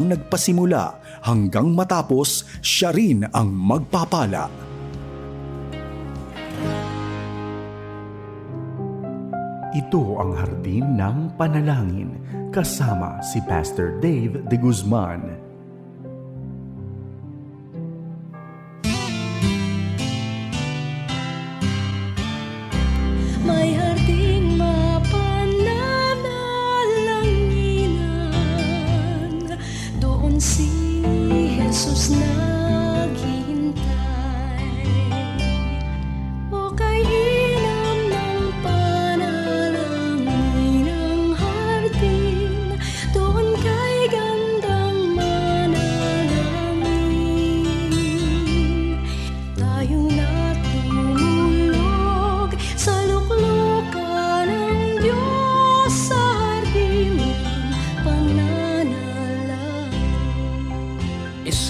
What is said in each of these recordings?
nagpasimula hanggang matapos siya rin ang magpapala. Ito ang hardin ng panalangin kasama si Pastor Dave de Guzman.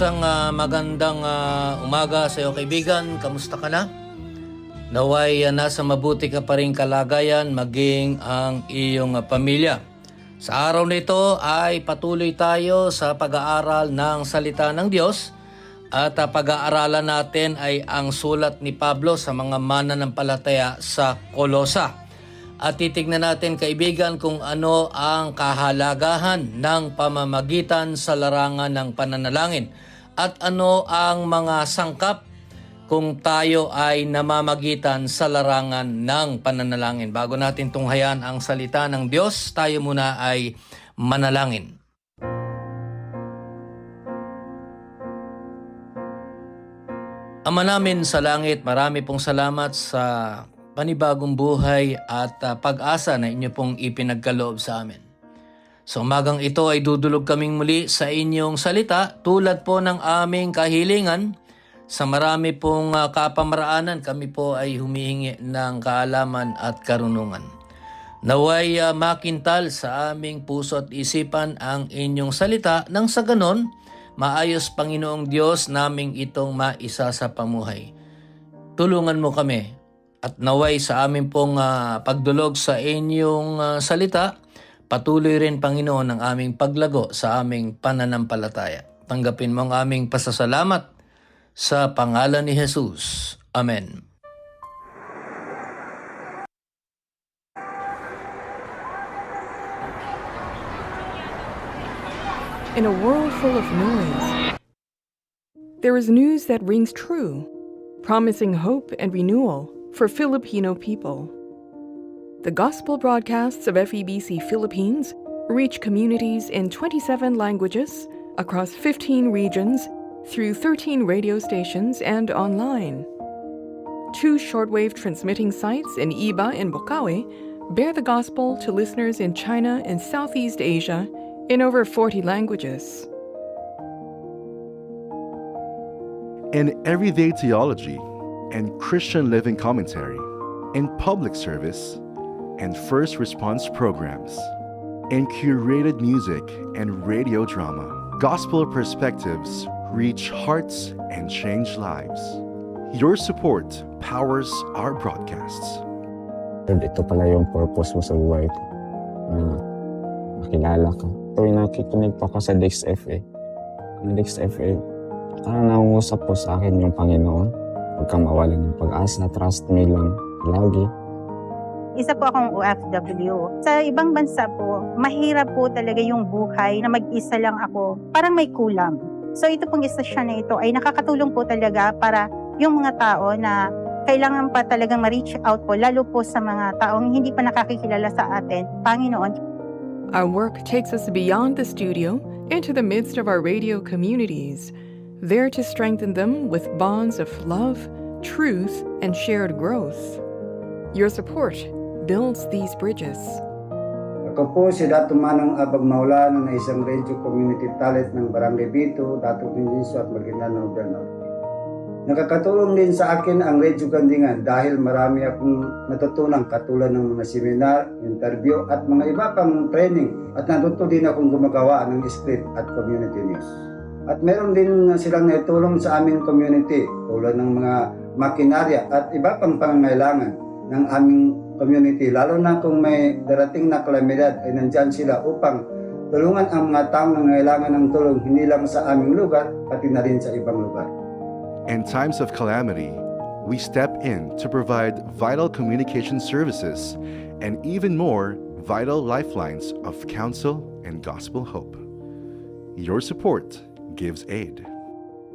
Isang ah, magandang ah, umaga sa iyo kaibigan. Kamusta ka na? Naway ah, nasa mabuti ka pa rin kalagayan maging ang iyong ah, pamilya. Sa araw na ito ay patuloy tayo sa pag-aaral ng salita ng Diyos at ah, pag-aaralan natin ay ang sulat ni Pablo sa mga mananampalataya sa Kolosa. At titignan natin kaibigan kung ano ang kahalagahan ng pamamagitan sa larangan ng pananalangin at ano ang mga sangkap kung tayo ay namamagitan sa larangan ng pananalangin. Bago natin tunghayan ang salita ng Diyos, tayo muna ay manalangin. Ama namin sa langit, marami pong salamat sa panibagong buhay at ah, pag-asa na inyo pong ipinagkaloob sa amin. Sa umagang ito ay dudulog kaming muli sa inyong salita tulad po ng aming kahilingan. Sa marami pong ah, kapamaraanan kami po ay humihingi ng kaalaman at karunungan. Naway ah, makintal sa aming puso at isipan ang inyong salita nang sa ganon, maayos Panginoong Diyos naming itong maisa sa pamuhay. Tulungan mo kami at naway sa amin pong ah, pagdulog sa inyong ah, salita, patuloy rin Panginoon ang aming paglago sa aming pananampalataya. Tanggapin mo ang aming pasasalamat sa pangalan ni Jesus. Amen. In a world full of noise, there is news that rings true, promising hope and renewal for Filipino people. The gospel broadcasts of FEBC Philippines reach communities in 27 languages across 15 regions through 13 radio stations and online. Two shortwave transmitting sites in Iba and Bokawe bear the gospel to listeners in China and Southeast Asia in over 40 languages. in everyday theology and Christian living commentary, in public service and first response programs, in curated music and radio drama. Gospel perspectives reach hearts and change lives. Your support powers our broadcasts. Lord, ito pala yung purpose mo sa buhay ko. Na makilala ka. Tuwing nakikinig pa ako sa Dix FA, ang Dix FA, parang nangungusap po sa akin yung Panginoon. Huwag kang mawala ng pag-asa, trust me lang lagi. Isa po akong OFW. Sa ibang bansa po, mahirap po talaga yung buhay na mag-isa lang ako. Parang may kulang. So ito pong istasyon na ito ay nakakatulong po talaga para yung mga tao na kailangan pa talagang ma-reach out po, lalo po sa mga taong hindi pa nakakikilala sa atin. Panginoon, Our work takes us beyond the studio into the midst of our radio communities, there to strengthen them with bonds of love, truth, and shared growth. Your support builds these bridges. Ako po si Dato Manong Abag Maulano na isang radio community talent ng Barangay Bito, Dato Pindiso at Maguindanao del Norte. Nakakatulong din sa akin ang Radio Gandingan dahil marami akong natutunan katulad ng mga seminar, interview at mga iba pang training at natuto din akong gumagawa ng script at community news. At meron din silang naitulong sa aming community tulad ng mga makinarya at iba pang pangangailangan ng aming community. Lalo na kung may darating na kalamidad ay nandyan sila upang Tulungan ang mga taong nangailangan ng tulong hindi lang sa aming lugar, pati na rin sa ibang lugar. In times of calamity, we step in to provide vital communication services and even more vital lifelines of counsel and gospel hope. Your support gives aid.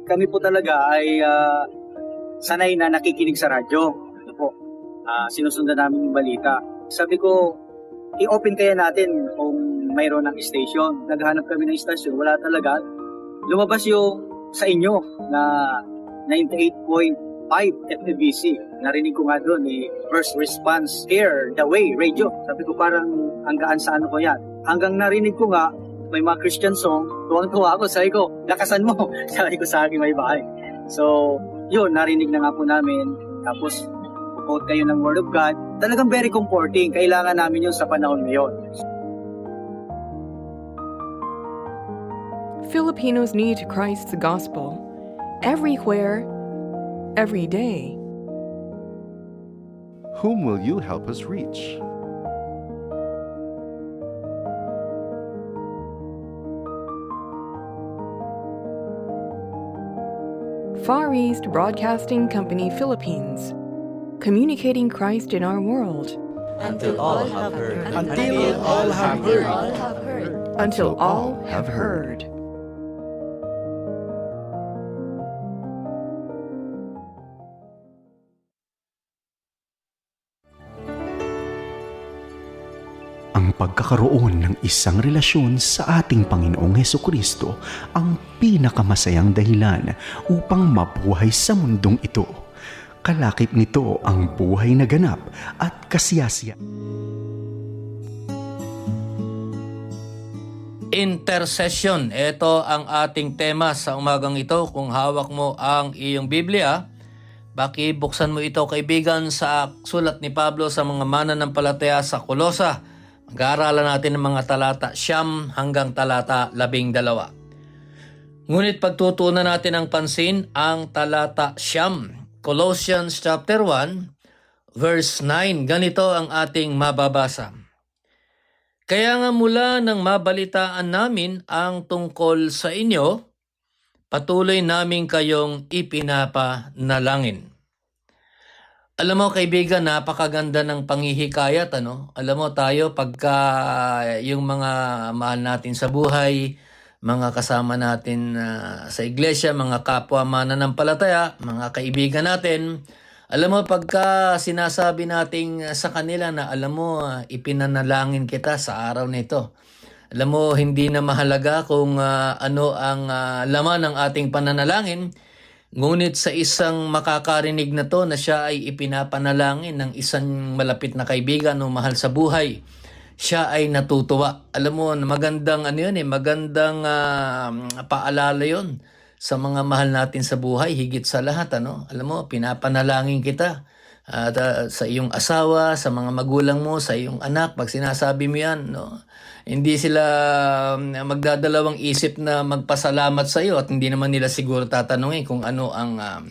kami po talaga ay ah, sanay na nakikinig sa radyo. Ah, sinusundan namin yung balita. Sabi ko, i-open kaya natin kung mayroon ng station. Naghanap kami ng station, wala talaga. Lumabas yung sa inyo na 98.5 FBC. Narinig ko nga doon eh, First Response Here, The Way, radio. Sabi ko parang hanggaan sa ano ko yan. Hanggang narinig ko nga, may mga Christian song, tuwang-tuwa ako. Sabi ko, lakasan mo. Sabi ko sa aking may bahay. So, yun, narinig na nga po namin. Tapos, quote kayo ng Word of God. Talagang very comforting. Kailangan namin yun sa panahon ngayon. Filipinos need Christ's gospel everywhere, every day. Whom will you help us reach? Far East Broadcasting Company Philippines, communicating Christ in our world Until all have heard. Until all have heard. all have heard. until all have heard. Ang pagkakaroon ng isang relasyon sa ating Panginoong Heso Kristo ang pinakamasayang dahilan upang mabuhay sa mundong ito. Kalakip nito ang buhay na ganap at kasiyasiya. Intercession. Ito ang ating tema sa umagang ito. Kung hawak mo ang iyong Biblia, bakibuksan mo ito kaibigan sa sulat ni Pablo sa mga mananampalataya sa Kolosa. Mag-aaralan natin ng mga talata siyam hanggang talata labing dalawa. Ngunit pagtutunan natin ang pansin ang talata siyam. Colossians chapter 1 verse 9. Ganito ang ating mababasa. Kaya nga mula nang mabalitaan namin ang tungkol sa inyo, patuloy namin kayong ipinapanalangin. Alam mo kaibigan, napakaganda ng panghihikayat. Ano? Alam mo tayo, pagka yung mga mahal natin sa buhay, mga kasama natin ah, sa iglesia, mga kapwa mananampalataya, mga kaibigan natin, alam mo, pagka sinasabi nating sa kanila na alam mo, ah, ipinanalangin kita sa araw na ito. Alam mo, hindi na mahalaga kung ah, ano ang ah, laman ng ating pananalangin, ngunit sa isang makakarinig na to na siya ay ipinapanalangin ng isang malapit na kaibigan o mahal sa buhay, siya ay natutuwa. Alam mo, magandang ano yun eh, magandang ah, paalala yun sa mga mahal natin sa buhay, higit sa lahat, ano? Alam mo, pinapanalangin kita at ah, sa iyong asawa, sa mga magulang mo, sa iyong anak, pag sinasabi mo yan, no? Hindi sila um, magdadalawang isip na magpasalamat sa iyo at hindi naman nila siguro tatanungin kung ano ang um,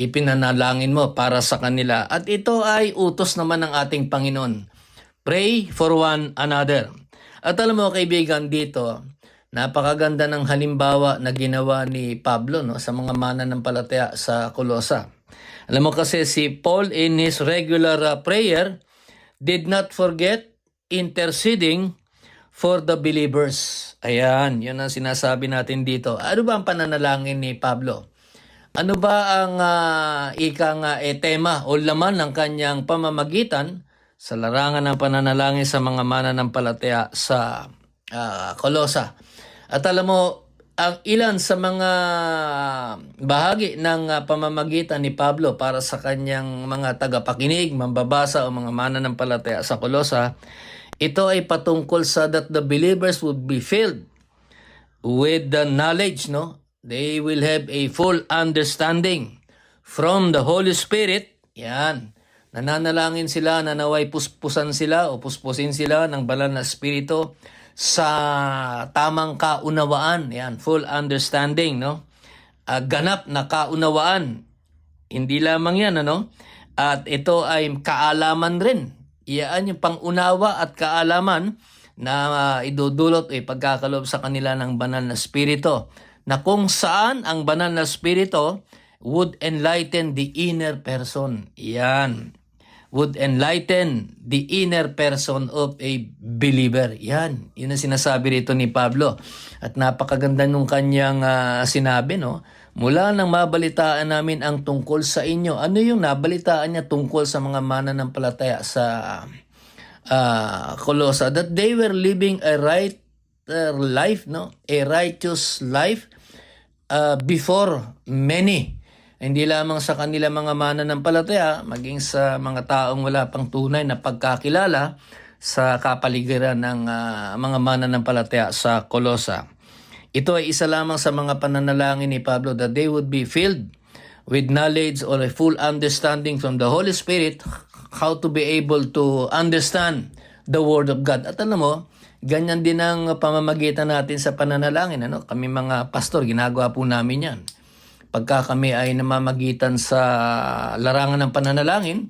ipinanalangin mo para sa kanila. At ito ay utos naman ng ating Panginoon. Pray for one another. At alam mo kaibigan dito, napakaganda ng halimbawa na ginawa ni Pablo no, sa mga mananampalataya sa Kolosa. Alam mo kasi si Paul in his regular uh, prayer did not forget interceding for the believers. Ayan, yun ang sinasabi natin dito. Ano ba ang pananalangin ni Pablo? Ano ba ang uh, ikang uh, eh, tema o laman ng kanyang pamamagitan sa larangan ng pananalangin sa mga mananampalataya sa uh? At alam mo, ang ilan sa mga bahagi ng uh, pamamagitan ni Pablo para sa kanyang mga tagapakinig, mambabasa o mga mananampalataya sa Kolosa, ito ay patungkol sa that the believers would be filled with the knowledge, no? They will have a full understanding from the Holy Spirit. Yan. Nananalangin sila na naway puspusan sila o puspusin sila ng banal na espiritu sa tamang kaunawaan. Yan, full understanding, no? Ah, ganap na kaunawaan. Hindi lamang yan, ano? At ito ay kaalaman rin. Iyan yung pangunawa at kaalaman na ah, idudulot o ipagkakaloob sa kanila ng banal na spirito na kung saan ang banal na spirito would enlighten the inner person. Yan. Would enlighten the inner person of a believer. Yan. Yun ang sinasabi rito ni Pablo. At napakaganda nung kanyang ah, sinabi, no? Mula nang mabalitaan namin ang tungkol sa inyo. Ano yung nabalitaan niya tungkol sa mga mananampalataya sa uh, Colossa? That they were living a right uh, life, no? A righteous life uh, before many. Hindi lamang sa kanila mga mananampalataya, maging sa mga taong wala pang tunay na pagkakilala sa kapaligiran ng ah, mga mananampalataya sa Colossa. Ito ay isa lamang sa mga pananalangin ni Pablo that they would be filled with knowledge or a full understanding from the Holy Spirit how to be able to understand the Word of God. At alam mo, ganyan din ang pamamagitan natin sa pananalangin. Ano? Kami mga pastor, ginagawa po namin yan. Pagka kami ay namamagitan sa larangan ng pananalangin,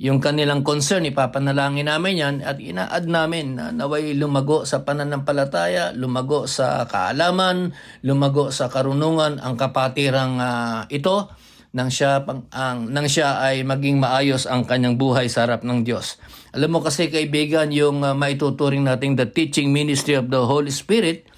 yung kanilang concern, ipapanalangin namin yan at ina-add namin na naway lumago sa pananampalataya, lumago sa kaalaman, lumago sa karunungan ang kapatirang ah, ito nang siya pang ang nang siya ay maging maayos ang kanyang buhay sa harap ng Diyos. Alam mo kasi kaibigan yung uh, maituturing nating the teaching ministry of the Holy Spirit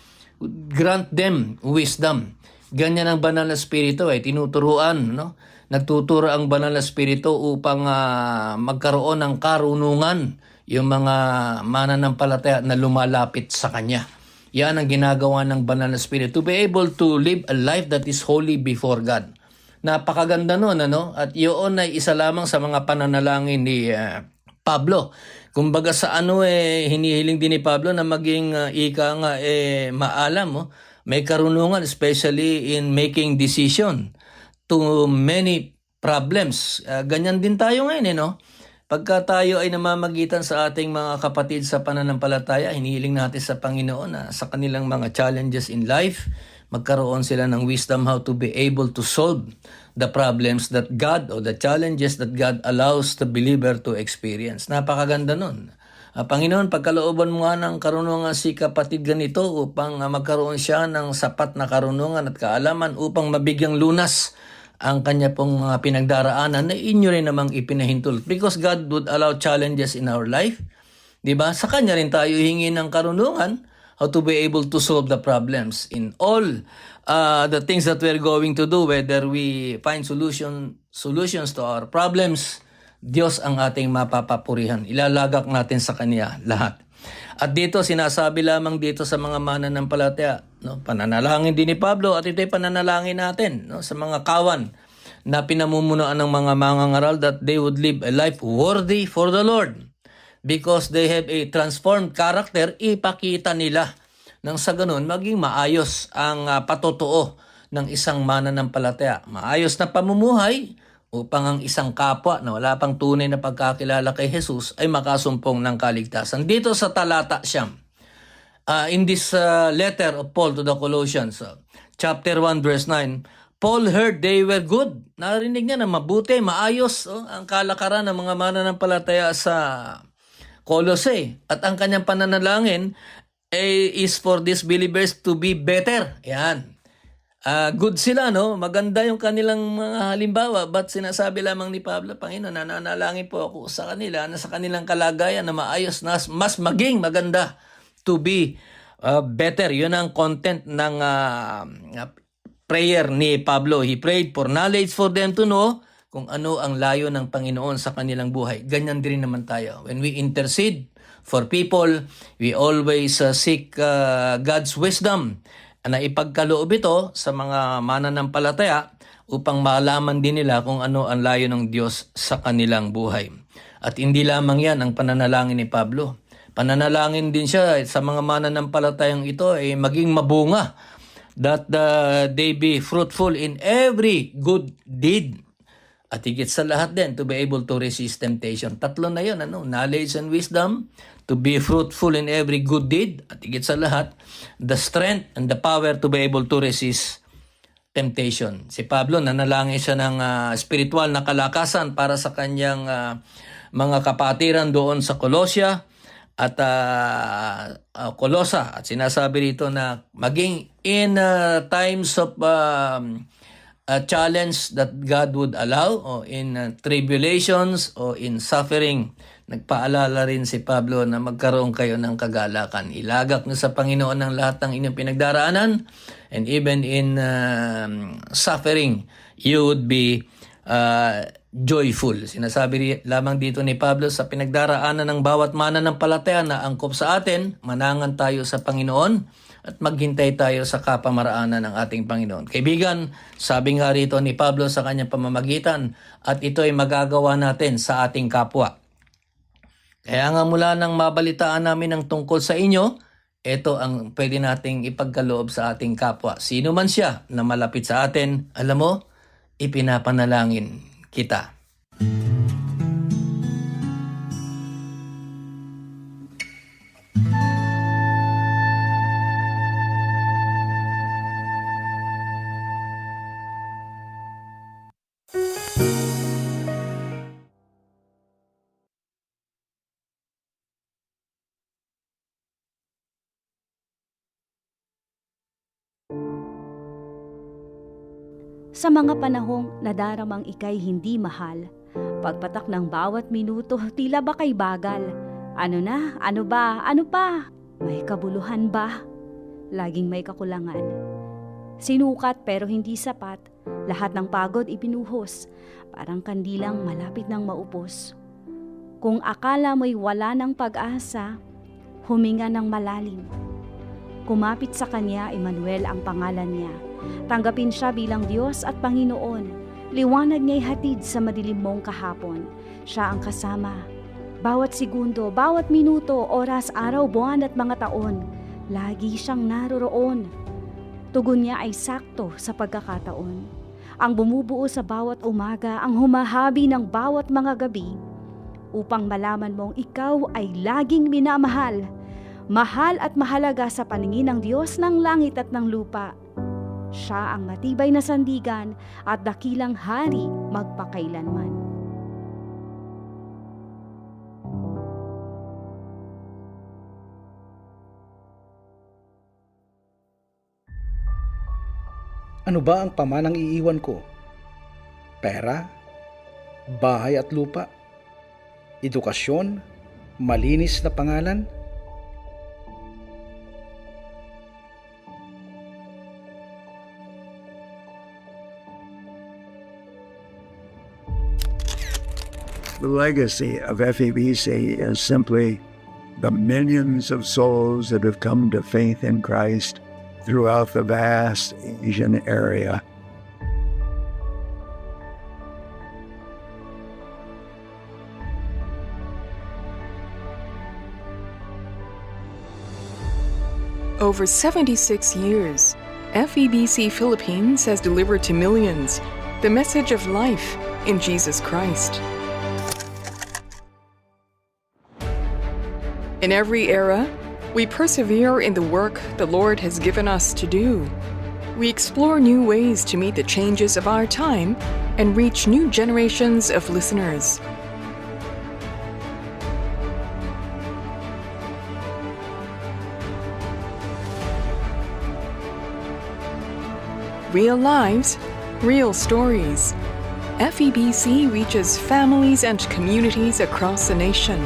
grant them wisdom. Ganyan ang banal na spirito ay tinuturuan, no? Nagtuturo ang banal na spirito upang ah, magkaroon ng karunungan yung mga mananampalataya na lumalapit sa kanya. Yan ang ginagawa ng banal na spirito to be able to live a life that is holy before God. Napakaganda nun, ano? At yun ay isa lamang sa mga pananalangin ni ah, Pablo. Kumbaga sa ano eh, hinihiling din ni Pablo na maging ah, ika nga eh, maalam, oh. May karunungan especially in making decision to many problems. Ah, ganyan din tayo ngayon, eh, no? Pagka tayo ay namamagitan sa ating mga kapatid sa pananampalataya, hinihiling natin sa Panginoon na sa kanilang mga challenges in life, magkaroon sila ng wisdom how to be able to solve the problems that God or the challenges that God allows the believer to experience. Napakaganda nun. Ah, Panginoon, pagkalooban mo nga ng karunungan si kapatid ganito upang ah, magkaroon siya ng sapat na karunungan at kaalaman upang mabigyang lunas ang kanya pong mga pinagdaraanan na inyo rin namang ipinahintulot. Because God would allow challenges in our life. Di ba? Sa kanya rin tayo hingi ng karunungan how to be able to solve the problems in all uh, the things that we're going to do, whether we find solution solutions to our problems, Diyos ang ating mapapapurihan. Ilalagak natin sa Kanya lahat. At dito, sinasabi lamang dito sa mga mananampalataya, no? pananalangin din ni Pablo at ito'y pananalangin natin no? sa mga kawan na pinamumunuan ng mga mangangaral that they would live a life worthy for the Lord because they have a transformed character, ipakita nila nang sa ganun maging maayos ang ah, patotoo ng isang mananampalataya. Maayos na pamumuhay upang ang isang kapwa na wala pang tunay na pagkakilala kay Jesus ay makasumpong ng kaligtasan. Dito sa talata siyam, uh, in this uh, letter of Paul to the Colossians, uh, chapter 1 verse 9, Paul heard they were good. Narinig niya na mabuti, maayos oh, ang kalakaran ng mga mananampalataya sa Colossae. At ang kanyang pananalangin eh, is for these believers to be better. Yan. Ah, good sila, no? Maganda yung kanilang mga halimbawa. But sinasabi lamang ni Pablo, Panginoon, nananalangin po ako sa kanila na sa kanilang kalagayan na maayos na mas maging maganda to be uh, better. Yun ang content ng ah, prayer ni Pablo. He prayed for knowledge for them to know kung ano ang layo ng Panginoon sa kanilang buhay. Ganyan din naman tayo. When we intercede for people, we always uh, seek uh, God's wisdom na ipagkaloob ito sa mga mananampalataya upang malaman din nila kung ano ang layo ng Diyos sa kanilang buhay. At hindi lamang yan ang pananalangin ni Pablo. Pananalangin din siya sa mga mananampalatayang ito ay maging mabunga that uh, they be fruitful in every good deed. At higit sa lahat din, to be able to resist temptation. Tatlo na yun, ano? knowledge and wisdom, to be fruitful in every good deed, at higit sa lahat, the strength and the power to be able to resist temptation. Si Pablo, nanalangin siya ng ah, spiritual na kalakasan para sa kanyang ah, mga kapatiran doon sa Colossia at ah, ah, Kolosa at sinasabi rito na maging in ah, times of um, a challenge that God would allow o in uh, tribulations o in suffering. Nagpaalala rin si Pablo na magkaroon kayo ng kagalakan. Ilagak niyo sa Panginoon ang lahat ng inyong pinagdaraanan and even in um, suffering, you would be uh, joyful. Sinasabi lamang dito ni Pablo sa pinagdaraanan ng bawat mananampalataya na angkop sa atin, manangan tayo sa Panginoon at maghintay tayo sa kapamaraanan ng ating Panginoon. Kaibigan, sabi nga rito ni Pablo sa kanyang pamamagitan, at ito ay magagawa natin sa ating kapwa. Kaya nga mula nang mabalitaan namin ng tungkol sa inyo, ito ang pwede nating ipagkaloob sa ating kapwa. Sino man siya na malapit sa atin, alam mo, ipinapanalangin kita. Sa mga panahong nadaramang ikay hindi mahal, pagpatak ng bawat minuto tila ba kay bagal. Ano na? Ano ba? Ano pa? May kabuluhan ba? Laging may kakulangan. Sinukat pero hindi sapat, lahat ng pagod ibinuhos, parang kandilang malapit ng maupos. Kung akala mo'y wala ng pag-asa, huminga ng malalim. Kumapit sa kanya, Emmanuel ang pangalan niya. Tanggapin siya bilang Diyos at Panginoon. Liwanag niya'y hatid sa madilim mong kahapon. Siya ang kasama. Bawat segundo, bawat minuto, oras, araw, buwan at mga taon, lagi siyang naroroon. Tugon niya ay sakto sa pagkakataon. Ang bumubuo sa bawat umaga, ang humahabi ng bawat mga gabi, upang malaman mong ikaw ay laging minamahal. Mahal at mahalaga sa paningin ng Diyos ng langit at ng lupa. Siya ang matibay na sandigan at dakilang hari magpakailanman. Ano ba ang pamanang iiwan ko? Pera? Bahay at lupa? Edukasyon? Malinis na pangalan? The legacy of FEBC is simply the millions of souls that have come to faith in Christ throughout the vast Asian area. Over 76 years, FEBC Philippines has delivered to millions the message of life in Jesus Christ. In every era, we persevere in the work the Lord has given us to do. We explore new ways to meet the changes of our time and reach new generations of listeners. Real lives, real stories. FEBC reaches families and communities across the nation.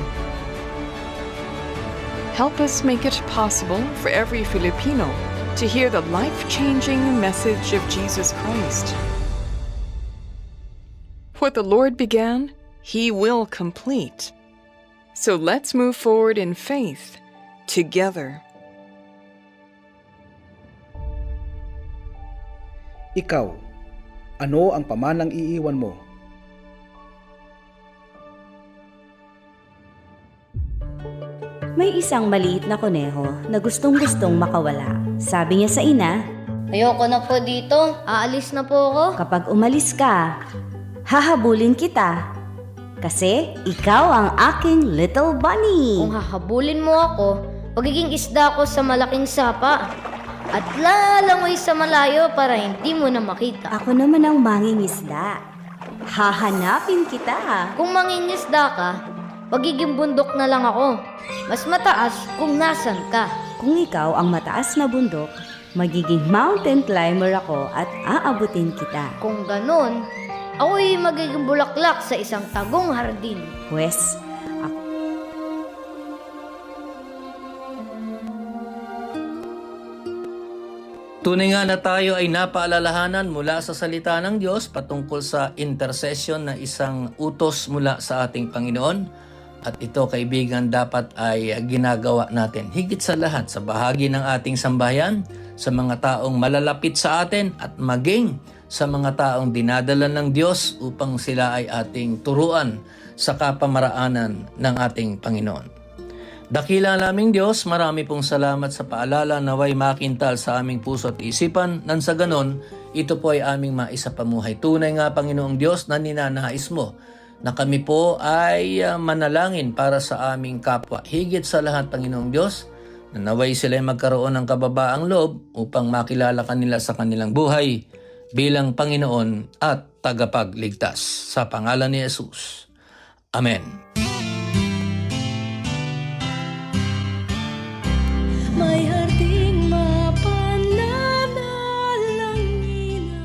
Help us make it possible for every Filipino to hear the life changing message of Jesus Christ. What the Lord began, He will complete. So let's move forward in faith together. Ikaw, ano ang pamanang iiwan mo? May isang maliit na koneho na gustong-gustong makawala. Sabi niya sa ina, Ayoko na po dito. Aalis na po ako. kapag umalis ka, hahabulin kita. Kasi ikaw ang aking little bunny. Kung hahabulin mo ako, pagiging isda ko sa malaking sapa. At lalangoy sa malayo para hindi mo na makita. Ako naman ang mangingisda. Hahanapin kita. Kung mangingisda ka, magiging bundok na lang ako. Mas mataas kung nasan ka. Kung ikaw ang mataas na bundok, magiging mountain climber ako at aabutin kita. Kung ganon, ako'y magiging bulaklak sa isang tagong hardin. Pwes, Tunay nga na tayo ay napaalalahanan mula sa salita ng Diyos patungkol sa intercession na isang utos mula sa ating Panginoon. At ito kaibigan dapat ay ginagawa natin higit sa lahat sa bahagi ng ating sambayan, sa mga taong malalapit sa atin at maging sa mga taong dinadala ng Diyos upang sila ay ating turuan sa kapamaraanan ng ating Panginoon. Dakila naming Diyos, marami pong salamat sa paalala na way makintal sa aming puso at isipan. Nang sa ganon, ito po ay aming maisapamuhay. Tunay nga, Panginoong Diyos, na ninanais mo na kami po ay ah, manalangin para sa aming kapwa. Higit sa lahat, Panginoong Diyos, na naway sila magkaroon ng kababaang loob upang makilala kanila sa kanilang buhay bilang Panginoon at tagapagligtas. Sa pangalan ni Jesus. Amen. May